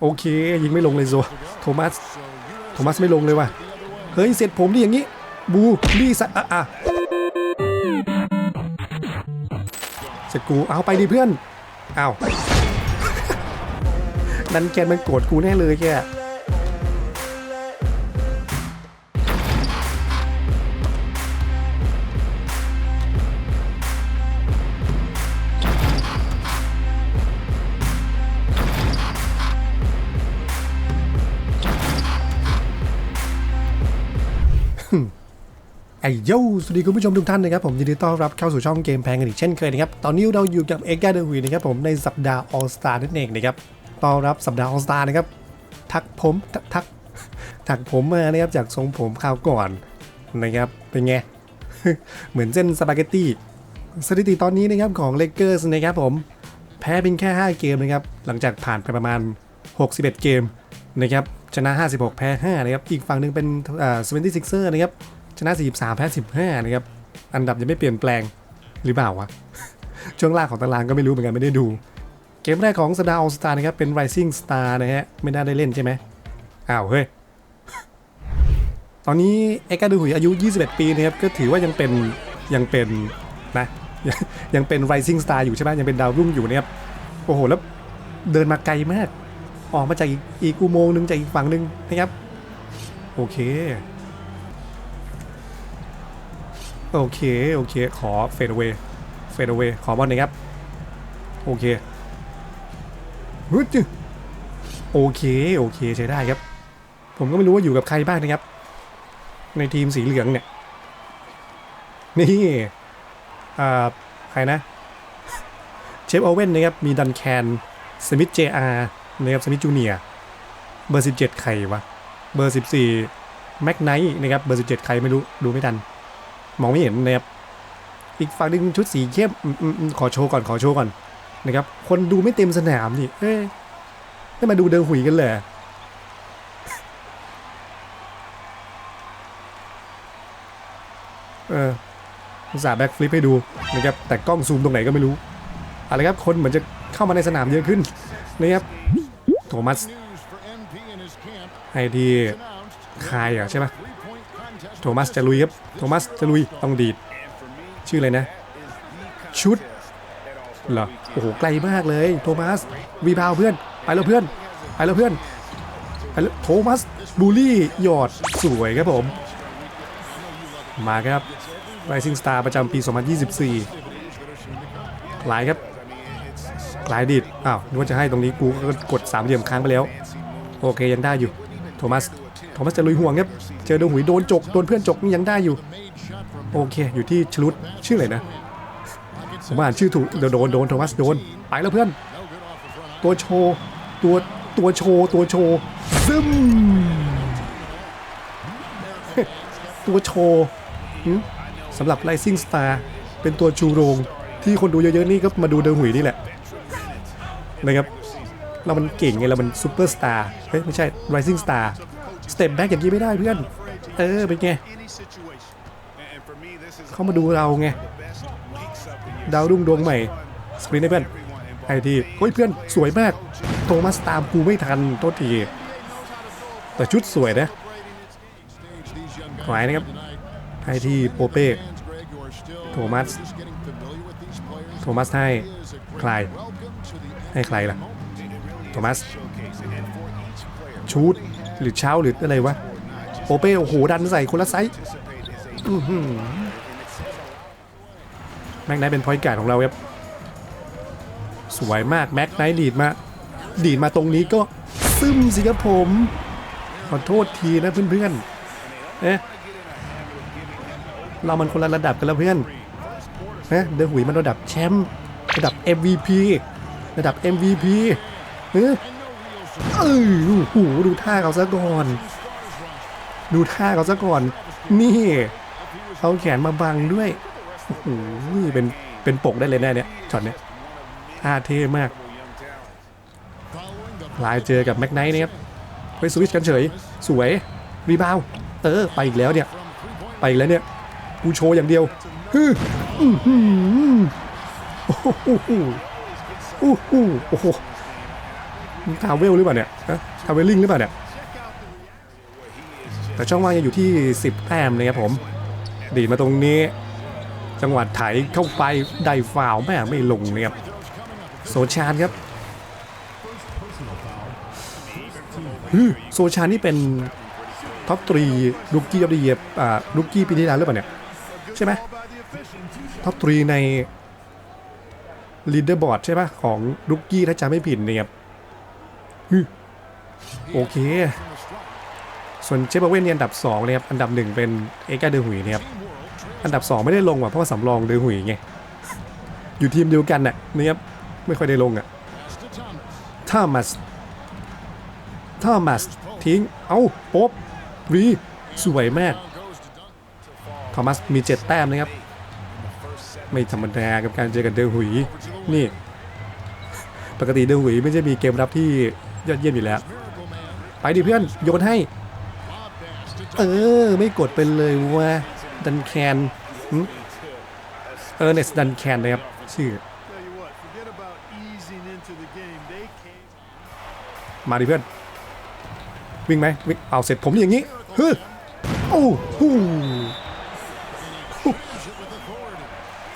โอเค ยิงไม่ลงเลยโซโทมัส โทมัสไม่ลงเลยว่ะ เฮ้ย เสร็จผมดิอย่างงี้ บูลี่สะอะอะเสร็จกูเอาไปดิเพื่อน เอาดันแกนมันโกรธกูแน่เลยแก โยสวัสดีคุณผู้ชมทุกท่านนะครับผมยินดีต้อนรับเข้าสู่ช่องเกมแพงกันอีกเช่นเคยนะครับตอนนี้เราอยู่กับเอ็กซ์เดอร์วีนะครับผมในสัปดาห์ออสตานั่นเองนะครับต้อนรับสัปดาห์ออสตานะครับทักผมทักทักทักผมมานะครับจากทรงผมคราวก่อนนะครับเป็นไงเหมือนเส้นสปาเกตตี้สถิติตอนนี้นะครับของเลเกอร์สนะครับผมแพ้เป็นแค่ 5 เกมนะครับหลังจากผ่านไปประมาณ 61 เกมนะครับชนะ 56 แพ้ 5 นะครับ อีกฝั่งหนึ่งเป็นอ่า76 er นะครับ ชนะ 43 แพ้ 15 นะครับ อันดับยังไม่เปลี่ยนแปลงหรือเปล่าวะ ช่วงล่างของตารางก็ไม่รู้เหมือนกันไม่ได้ดู เกมแรกของสดาออสตาร์นะครับ เป็น Rising Star นะฮะ ไม่น่าได้เล่นใช่ไหมอ้าวเฮ้ย ตอนนี้เอกาดูหุยอายุ 21 ปีนะครับ ก็ถือว่ายังเป็นยังเป็นนะยังเป็น Rising Star อยู่ใช่ไหมยังเป็นดาวรุ่งอยู่นะครับ โอ้โห แล้วเดินมาไกลมาก ออกมาจากอีกอุโมงค์หนึ่งจากอีกฝั่งหนึ่งนะครับ โอเค โอเค โอเค ขอเฟดเวเฟดเวขอบอลหน่อยครับ โอเคฮึจึโอเค โอเค ใช้ได้ครับ ผมก็ไม่รู้ว่าอยู่กับใครบ้างนะครับ ในทีมสีเหลืองเนี่ย นี่อ่าใครนะ เชฟโอเว่นนะครับ มีดันแคน สมิธเจอาร์นะครับ สมิธจูเนียเบอร์ 17 ใครวะ เบอร์ 14 แม็กไนท์นะครับ เบอร์ 17 ใครไม่รู้ ดูไม่ทัน มองไม่เห็นนะครับอีกฝั่งหนึ่งชุดสีเข้มอืมอืมอืมขอโชว์ก่อนขอโชว์ก่อนนะครับ คนดูไม่เต็มสนามนี่เอ้ยไม่มาดูเดินหุยกันเลยเอออุตส่าห์แบ็กฟลิปให้ดูนะครับแต่กล้องซูมตรงไหนก็ไม่รู้เอะไรครับคนเหมือนจะเข้ามาในสนามเยอะขึ้นนะครับโทมัสให้ที่คายอะใช่ปะ โทมัสจะลุยครับโทมัสจะลุยต้องดีด ชื่ออะไรนะ ชุดเหรอโอ้โหไกลมากเลยโทมัสวีพาวเพื่อนไปแล้วเพื่อนไปแล้วเพื่อนไปแล้วโทมัสบูลลี่หยอดสวยครับผม มาครับ Rising Star ประจำปี 2024หลายครับหลายดิดอ้าวนึกว่าจะให้ตรงนี้กูก็กดสามเหลี่ยมค้างไปแล้ว โอเคยังได้อยู่โทมัส โทมัสจะลุยห่วงครับเจอโดนหุยโดนจกโดนเพื่อนจกนี่ยังได้อยู่ โอเค อยู่ที่ชลุดชื่ออะไรนะผมอ่านชื่อถูกโดนโดนโทมัสโดนไปแล้วเพื่อน ตัวโชว์ตัวตัวโชว์ตัวโชว์ซึมตัวโชว์สำหรับ Rising Star เป็นตัวชูโรง ที่คนดูเยอะๆนี่ก็มาดูเดอหุยนี่แหละนะครับเรามันเก่งไงเรามันซูเปอร์สตาร์เฮ้ยไม่ใช่ Rising Star สเต็ปแบ็กอย่างนี้ไม่ได้เพื่อน เออ เป็นไง เขามาดูเราไง ดาวรุ่งดวงใหม่สปรินให้เพื่อน ไอทีเฮ้ยเพื่อนสวยมาก โทมัสตามกูไม่ทันโทษที แต่ชุดสวยนะขวายนะครับให้ที่โปเป้โทมัส โทมัสให้ใครให้ใครล่ะ โทมัส ชูด หรือเช้าหรืออะไรวะโปเป้โอ้โหดันใส่คนละไซส์แม็กไนท์เป็นพอยต์การ์ดของเราครับสวยมากแม็กไนท์ดีดมา ดีดมาตรงนี้ก็ซึมสิครับผมขอโทษทีนะเพื่อนๆเอ๊ะเรามันคนละระดับกันแล้วเพื่อนนะเดอะหุยมันระดับแชมป์ระดับ MVP ระดับ MVP เออ เออโอ้โหดูท่าเขาซะก่อน ดูท่าเขาซะก่อน นี่เอาแขนมาบังด้วยโอ้โหเป็นเป็นปกได้เลยแน่เนี่ยช็อตเนี้ยท่าเท่มากลายเจอกับแม็กไนท์นะครับไปสวิชกันเฉย สวย รีบาวเออไปอีกแล้วเนี่ย ไปอีกแล้วเนี่ย กูโชว์อย่างเดียวฮึอือหือโอ้โหโอ้โหโอ้โห ทาวเวลหรือเปล่าเนี่ยทาวเวลลิงหรือเปล่าเนี่ยแต่ช่องว่างยังอยู่ที่ 10 แต้มนะครับผม ดีดมาตรงนี้ จังหวัดไถเข้าไปได้ฟาวแม่ไม่ลงเนี่ยครับโซชานครับโซชานนี่เป็นท็อปตรีลูกกี้ออฟเดียอ่าลูกกี้ปีที่แล้วหรือเปล่าเนี่ย ใช่ไหมท็อปตรีในลีดเดอร์บอร์ดใช่ปะของลูกกี้ถ้าจำไม่ผิดเนี่ยครับ โอเค ส่วนเจเบเว่นเนี่ยอันดับ2เลยครับ อันดับหนึ่งเป็นเอกาเดอหุยเนี่ยครับ อันดับ 2 ไม่ได้ลงว่ะเพราะว่าสำรองเดอหุยไง อยู่ทีมเดียวกันน่ะนะครับ ไม่ค่อยได้ลงอะทอมัสทอมัสทิ้ง เอ้าป๊บรีสวยมากทอมัสมี7แต้มนะครับ ไม่ธรรมดากับการเจอกับเดอหุย นี่ ปกติเดอหุยไม่ใช่มีเกมรับที่ ยอดเยี่ยมอยู่แล้ว ไปดิเพื่อนโยนให้ เออ ไม่กดไปเลยว่าดันแคนเออเนสดันแคนนะครับ ชื่อ มาดิเพื่อน วิ่งไหมวิ่งเอาเสร็จผมอย่างนี้ฮ้ยโอ้โห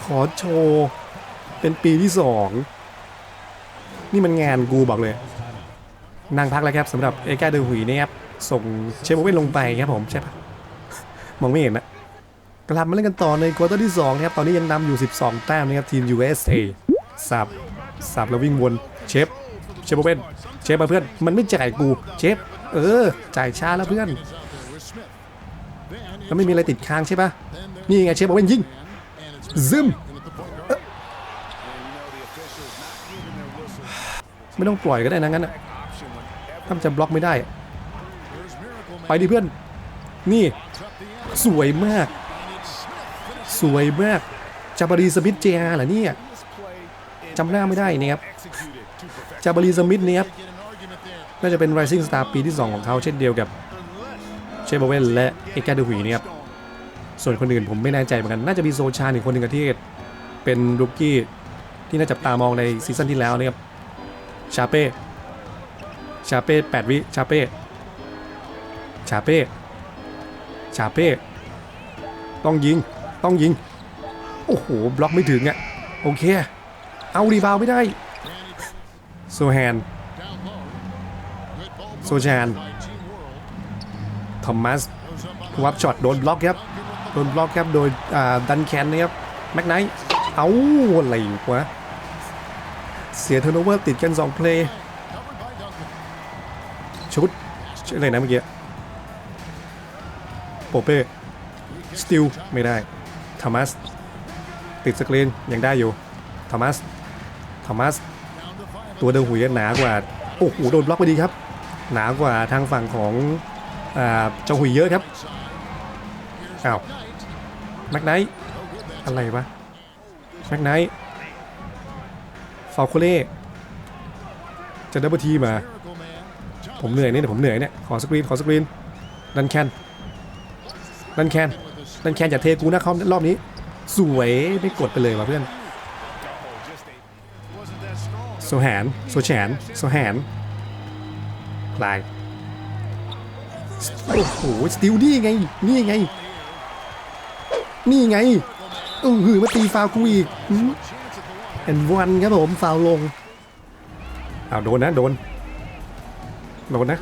ขอโชว์ เป็นปีที่สอง นี่มันงานกูบอกเลย นั่งพักแล้วครับสำหรับเอกาเดอหุยนะครับส่งเชฟโอเว่นลงไปครับผมใช่ปะมองไม่เห็นนะกลับมาเล่นกันต่อในควอเตอร์ที่2นะครับตอนนี้ยังนำอยู่ 12 แต้มนะครับทีม USA สับสับแล้ววิ่งวนเชฟเชฟโอเว่นเชฟมาเพื่อนมันไม่จ่ายกูเชฟเออ จ่ายช้าแล้วเพื่อนแล้วไม่มีอะไรติดค้างใช่ปะนี่ไงเชฟโอเว่นยิงซึมไม่ต้องปล่อยก็ได้นะงั้นอะ ถ้ามันจะบล็อกไม่ได้ ไปดิเพื่อน นี่ สวยมาก สวยมากจาบารีสมิธเจอาเหรอเนี่ยจำหน้าไม่ได้นี่ครับจาบารีสมิธเนี่ยครับน่าจะเป็น Rising Star ปีที่ 2 ของเขาเช่นเดียวกับเชฟเบเวนและเอกาเดวีเนี่ยครับส่วนคนอื่นผมไม่แน่ใจเหมือนกัน น่าจะมีโซชาอีกคนหนึ่งอะที่เป็นรุกกี้ที่น่าจับตามองในซีซั่นที่แล้วนะครับชาเป้ ชาเป้แปดวิชาเป้ชาเป้ชาเป้ต้องยิงต้องยิง โอ้โหบล็อกไม่ถึงอะ่ะโอเค เอารีบาวไม่ได้โซแฮนโซชานทอมมัสวับช็อตโดนบล็อกครับโดนบล็อกครับโดยดันแคนนะครับแม็กไนท์เอาอะไรอยู่วะเสียเทอร์โนเวอร์ติดกัน 2 เพลย์ ชื่ออะไรนะเมื่อกี้โปเป้สติลไม่ได้ทอมัสติดสกรีนยังได้อยู่ทอมัสทอมัสตัวเดิมหุยหนากว่าโอ้โหโดนบล็อกไปดีครับ หนากว่าทางฝั่งของอเจ้าหุยเยอะครับอ้าวแม็กไนท์อะไรวะแม็กไนท์ฟาวโคเล่จะดับเบิลทีมา ผมเหนื่อยนี่เดี๋ยวผมเหนื่อยเนี่ย ขอสกรีน ขอสกรีนดันแคนดันแคนดันแคนอย่าเทกูนะเขารอบนี้ สวยไม่กดไปเลยว่ะเพื่อนโซแหนโซแฉนโซแหนลายโอ้โหสติลนี่ไง นี่ไง นี่ไงอือหือมาตีฟาวกูอีกเอ็นวันครับผมฟาวลงอ้าวโดนนะโดน โดนนะ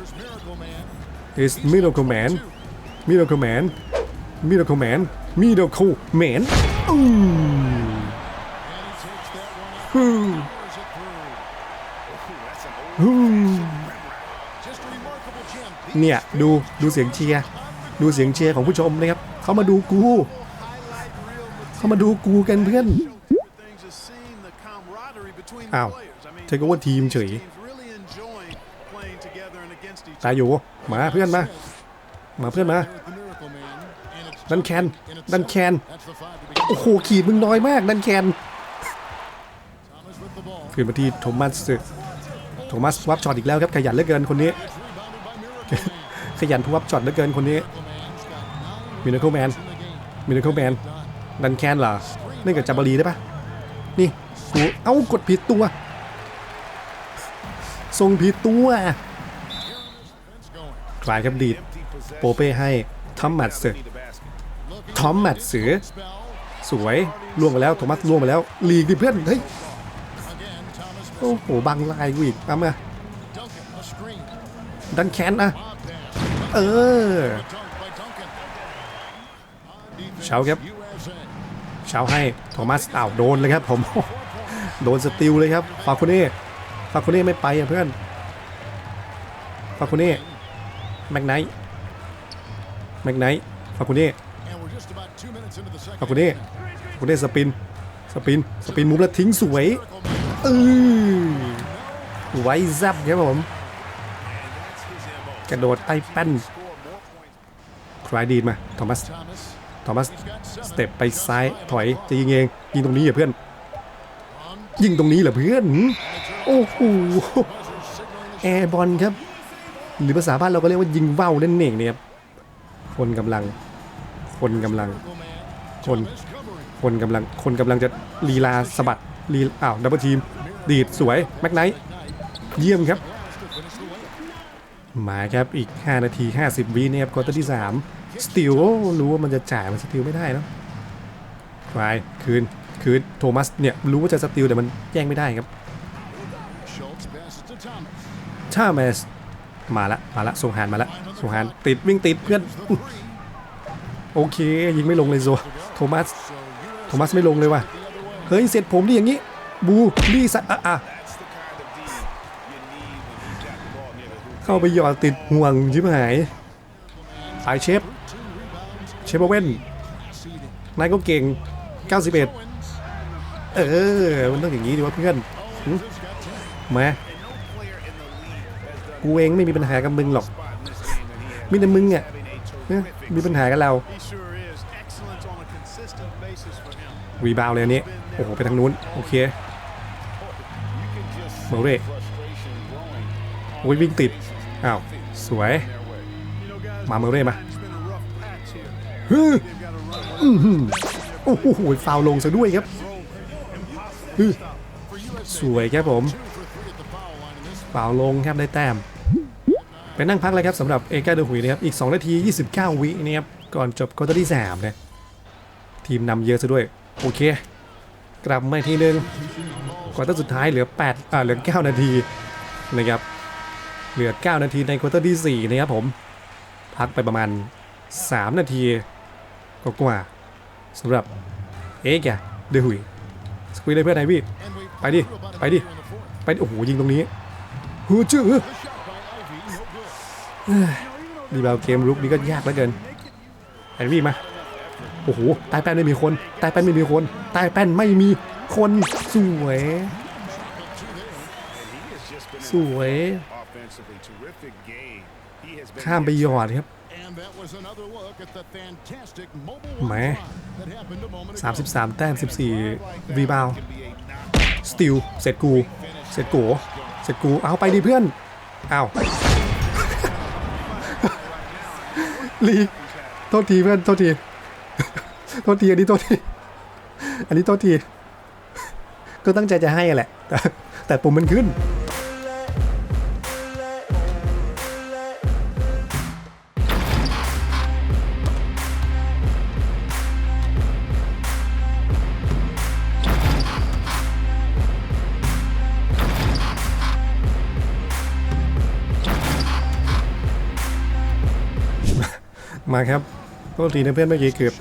is miracle man miracle man miracle man miracle man อืมฮึมฮึมเนี่ย ดูดูเสียงเชียร์ดูเสียงเชียร์ของผู้ชมนะครับเขามาดูกูเขามาดูกูกันเพื่อน Things is seeing the camaraderie between the Ow. players. I mean, เทคโอเวอร์ทีมเฉย ตายอยู่มาเพื่อนมามาเพื่อนมาดันแคนดันแคนโอ้โหขีดมึงน้อยมากดันแคนคืนมาที่โทมัสโทมัสวับช็อตอีกแล้วครับขยันเหลือเกินคนนี้ ขยันวับช็อตเหลือเกินคนนี้มินาเคิลแมนมินาเคิลแมนดันแคนเหรอเล่นกับจับบารีได้ปะนี่กูเอ้ากดผิดตัวส่งผิดตัว กลายครับดีดโปเป้ให้ทอมมัดสือทอมมัดสือ สวยล่วงไปแล้วโทมัสล่วงไปแล้วลีกดิเพื่อนเฮ้ยโอ้โหบังลายกูอีกเอามาดันแคนนะเออเช้าครับเช้าให้โทมัสอ้าวโดนเลยครับผมโดนสติลเลยครับฟาคูเน่ฟาคูเน่ไม่ไปอะเพื่อนฟาคูเน่ แม็กไนท์แม็กไนท์ฟาคูเน่ฟาคูเน่ฟาคูเน่สปิน สปิน สปินมุมแล้วทิ้งสวยเออไว้แซบครับผม กระโดดใต้แป้นคลายดีนมาโทมัสโทมัสสเต็ปไปซ้ายถอยจะยิงเองยิงตรงนี้เหรอเพื่อน ยิงตรงนี้เหรอเพื่อน โอ้โหแอร์บอลครับ หรือภาษาบ้านเราก็เรียกว่ายิงว่าวนั่นเองเนี่ยครับคนกำลัง คนกำลัง คน คนกำลัง คนกำลังจะลีลาสะบัดลีอ้าวดับเบิลทีม ดีดสวยแม็กไนท์เยี่ยมครับ มาครับอีก 5 นาที 50 วิเนี่ยครับควอเตอร์ที่ 3 สติลรู้ว่ามันจะจ่ายมันสติลไม่ได้เนอะไปคืนคืนโทมัสเนี่ยรู้ว่าจะสติลแต่มันแย่งไม่ได้ครับชาเมส มาละมาละส่งหานมาละส่งหานติดวิ่งติดเพื่อนโอเค ยิงไม่ลงเลยโซโทมัสโทมัสไม่ลงเลยว่ะเฮ้ยเสร็จผมดิอย่างนี้ บูลี่สัตอะอะเข้าไปหยอดติดห่วงชิบหายสายเชฟเชฟเว่นนายก็เก่ง 91 เออ มันต้องอย่างนี้ดีวะเพื่อนมา กูเองไม่มีปัญหากับมึงหรอก มีแต่มึงอะเอ้ยมีปัญหากับเรา He sure is. Excellence on a consistent basis for him. วีบาวเลยอันนี้ โอ้โห ไปทางนู้น โอเคเมอร์เร่โอ้ยวิ่งติด อ้าว สวย มาเมอร์เร่มา it's been a rough patch here. ฮึโอ้โหฟาวลงซะด้วยครับสวยครับผมฟาวลงครับได้แต้ม ไปนั่งพักเลยครับสำหรับเอกาเดหุยนะครับอีก 2 นาที 29 วินะครับก่อนจบควอเตอร์ที่3นะทีมนำเยอะซะด้วย โอเค กลับมาอีกทีนึงควอเตอร์สุดท้ายเหลือ8อ่าเหลือ 9 นาทีนะครับเหลือ 9 นาทีในควอเตอร์ที่4นะครับผมพักไปประมาณ 3 นาทีกว่าๆสำหรับเอ็กะเดหุยสกุยเลยเพื่อนไอวี่ไปดิไปดิไปโอ้โหยิงตรงนี้ฮูจื้อ รีบาวเกมลุกนี้ก็ยากเหลือเกินไอวี่มา โอ้โหใต้แป้นไม่มีคนใต้แป้นไม่มีคนใต้แป้นไม่มีคนสวย สวย ข้ามไปหยอดครับแหม one drive that happened a moment ago. 33แต้ม14รีบาวสติลเสร็จกู เสร็จกู เสร็จกู เอาไปดิเพื่อน เอา ลีโทษทีเพื่อนโทษทีโทษทีอันนี้โทษทีอันนี้โทษทีก็ตั้งใจจะให้อะแหละแต่แต่ปุ่มมันขึ้น มาครับโทษทีนะเพื่อนเมื่อกี้เกือบ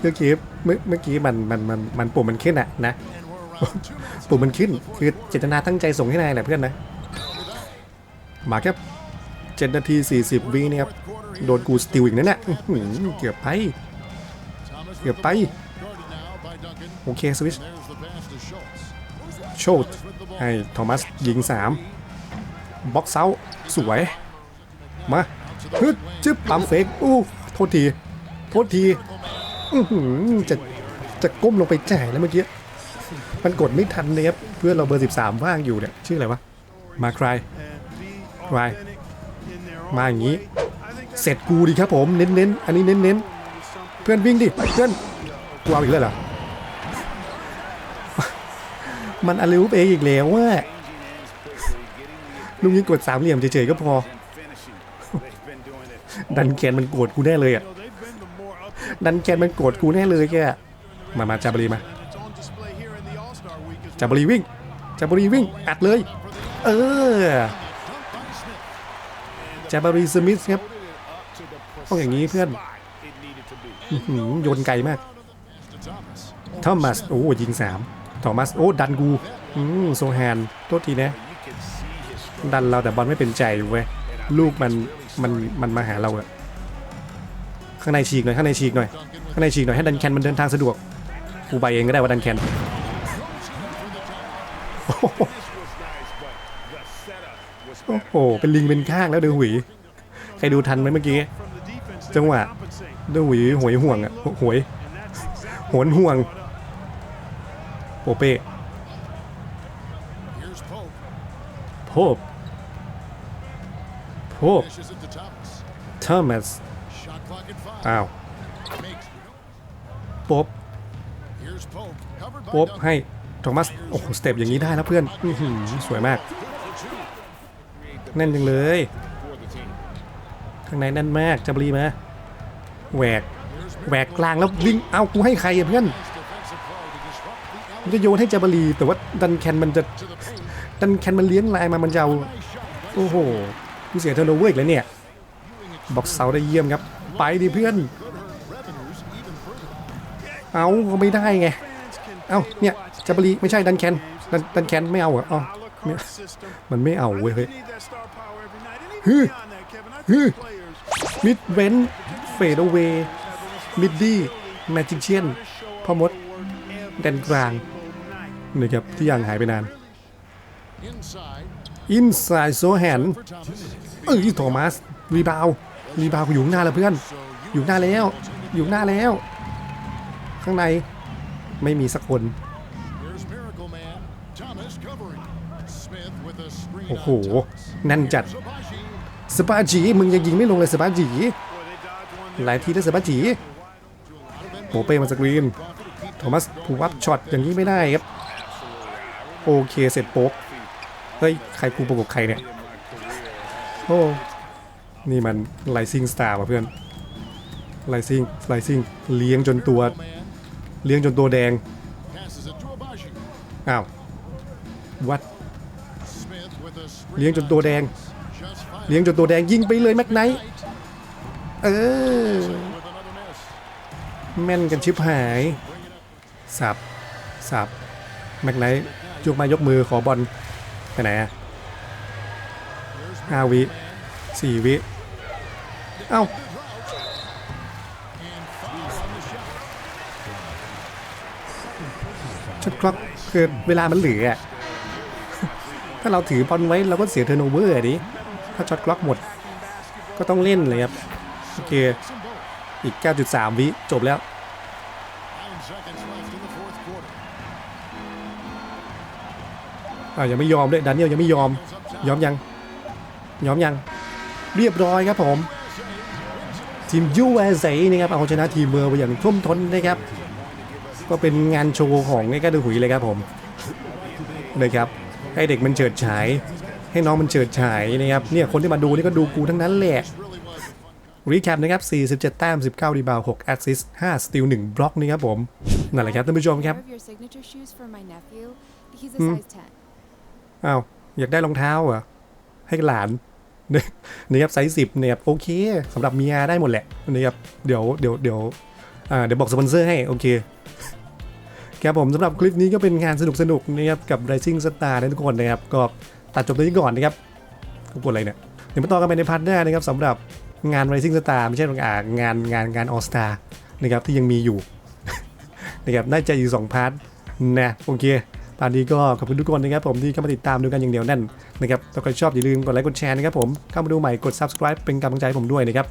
เมื่อกี้เมื่อกี้มันมันมันมันปุ่มมันขึ้นอะนะปุ่มมันขึ้นคือเจตนาตั้งใจส่งให้นายแหละเพื่อนนะ มาครับเจ็ดนาที40วินี่ครับโดนกูสติลอีกนั่นแหละเกือบไป เกือบไป โอเคสวิชโชดให้โทมัสยิง3บล็อกเซาสวย มา ฮึดจึ๊บปั๊มเฟกอู้โทษที โทษทีอื้อหือจะจะก้มลงไปจ่ายแล้วเมื่อกี้ มันกดไม่ทันเลยครับเพื่อนเราเบอร์ 13 ว่างอยู่เนี่ย ชื่ออะไรวะ มาใคร and be Right. authentic in their มาอย่างนี้ เสร็จกูดิครับผม เน้นๆ อันนี้เน้น something ๆเพื่อนวิ่งดิ เพื่อนกูเอาอีกแล้วเหรอ มันอลิวเองอีกแล้วว่าลูกนี้กดสามเหลี่ยมเฉยๆก็พอ ดันแกนมันโกรธกูแน่เลยอะดันแกนมันโกรธกูแน่เลยแกมามาจาบรีมาจาบรีวิ่งจาบรีวิ่งอัดเลย เออจาบรีสมิธครับต้องอย่างนี้เพื่อนโยนไกลมากทอมัสโอ้ยิงสามทอมัสโอ้ดันกูอืมโซแฮนโทษทีนะ ดันเราแต่บอลไม่เป็นใจเว้ยลูกมัน มันมันมาหาเราอะข้างในฉีกหน่อยข้างในฉีกหน่อยข้างในฉีกหน่อยให้ดันแคนมันเดินทางสะดวกกูไปเองก็ได้ว่าดันแคนโอ้โหเป็นลิงเป็นข้างแล้วเดือหวีใครดูทันไหมเมื่อกี้จังหวะเดือหวีหวยห่วงอะหวย And that's exactly โหนห่วงโปเป้ Here's Pope. โพบพบ ทอมัสอ้าวป๊บป๊บให้โทมัส โอ้โห สเต็ปอย่างนี้ได้แล้วเพื่อนอืสวยมาก แน่นจังเลย ข้างในแน่นมากจับรีมาแหวกแหวกกลางแล้ววิ่งเอากูให้ใครอะเพื่อนมันจะโยนให้จับรีแต่ว่าดันแคนมันจะดันแคนมันเลี้ยงลายมามันจะเอาโอ้โหกูเสียเทอร์โนเวอร์อีกแล้วเนี่ย บอกเสาได้เยี่ยมครับ ไปดิเพื่อน เอาก็ไม่ได้ไง เอ้าเนี่ยจับรีไม่ใช่ดันแคนดันดันแคนไม่เอาเหรออ๋อมันไม่เอาเว้ยเฮ้ย You need that star power every night. And even Huh. beyond that, Kevin, I Huh. think players มิดเวนเฟดเวย์มิดดี้แมจิเชียนพ่อมดแดนกลางนะครับที่ยังหายไปนานอินไซด์โซแฮนเอ้ยโทมัสรีบาว รีบาวกูอยู่ข้างหน้าแล้วเพื่อน อยู่ข้างหน้าแล้ว อยู่ข้างหน้าแล้ว ข้างในไม่มีสักคน Here's Miracle Man. Thomas covering. Smith with a screen โอ้โห on Thomas. แน่นจัด Sabaji สปาจีมึงยังยิงไม่ลงเลยสปาจี Boy, they dodged one หลายทีแล้วสปาจีโปเป้มาสกรีนโทมัสผูวับช็อตอย่างนี้ไม่ได้ครับ โอเคเสร็จโป๊กเฮ้ย ใครกูประกบใครเนี่ย โอ้ นี่มันไลซิงสตาร์ว่ะเพื่อนไลซิงไลซิงเลี้ยงจนตัว เลี้ยงจนตัวแดง อ้าว วัด เลี้ยงจนตัวแดง เลี้ยงจนตัวแดงยิงไปเลยแม็กไนท์เออ แม่นกันชิบหาย สับ สับ แม็กไนท์ยกมายกมือขอบอลไปไหนอะห้าวิสี่วิ เอ้าช็อตคล็อกคือเวลามันเหลือ ถ้าเราถือบอลไว้เราก็เสียเทอร์โนเวอร์ดิถ้าช็อตคล็อกหมด ก็ต้องเล่นเลยครับ โอเค อีก 9.3 วิจบแล้วอ่ายังไม่ยอมด้วยดานิเอลยังไม่ยอม ยอมยัง ยอมยัง เรียบร้อยครับผม ทีม USA นะครับเอาชนะทีมเมืองไปอย่างท่วมท้นนะครับ ก็เป็นงานโชว์ของไอ้ก้าดูหุยเลยครับผมนะครับให้เด็กมันเฉิดฉาย ให้น้องมันเฉิดฉายนะครับเนี่ยคนที่มาดูนี่ก็ดูกูทั้งนั้นแหละรีแคปนะครับ 47 แต้ม 19 รีบาวด์6แอสซิสต์5สติล1บล็อกนี่ครับผม นั่นแหละครับท่านผู้ชมครับ Pair of your signature shoes for my nephew. He's a Hmm. size 10. อ้าว อยากได้รองเท้าเหรอ ให้หลาน นะครับไซส์สิบเนี่ยโอเคสำหรับเมียได้หมดแหละนะครับเดี๋ยวเดี๋ยวเดี๋ยวอ่าเดี๋ยวบอกสปอนเซอร์ให้โอเคครับผมสำหรับคลิปนี้ก็เป็นงานสนุกสนุกๆนะครับกับ Rising Star นะทุกคนนะครับก็ตัดจบตรงนี้ก่อนนะครับกูปวดอะไรเนี่ยเดี๋ยวมาต่อกันไปในพาร์ทหน้านะครับสำหรับงาน Rising Star ไม่ใช่อ่างานงานงาน All Star นะครับที่ยังมีอยู่นะครับน่าจะอยู่สองพาร์ทนะโอเค ตอนนี้ก็ขอบคุณทุกคนนะครับผมที่เข้ามาติดตามดูกันอย่างเดียวแน่นนะครับถ้าใครชอบอย่าลืมกดไลค์กดแชร์นะครับผมเข้ามาดูใหม่กด subscribe เป็นกำลังใจให้ผมด้วยนะครับ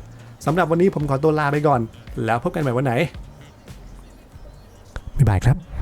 สำหรับวันนี้ผมขอตัวลาไปก่อน แล้วพบกันใหม่วันไหนบ๊ายบายครับ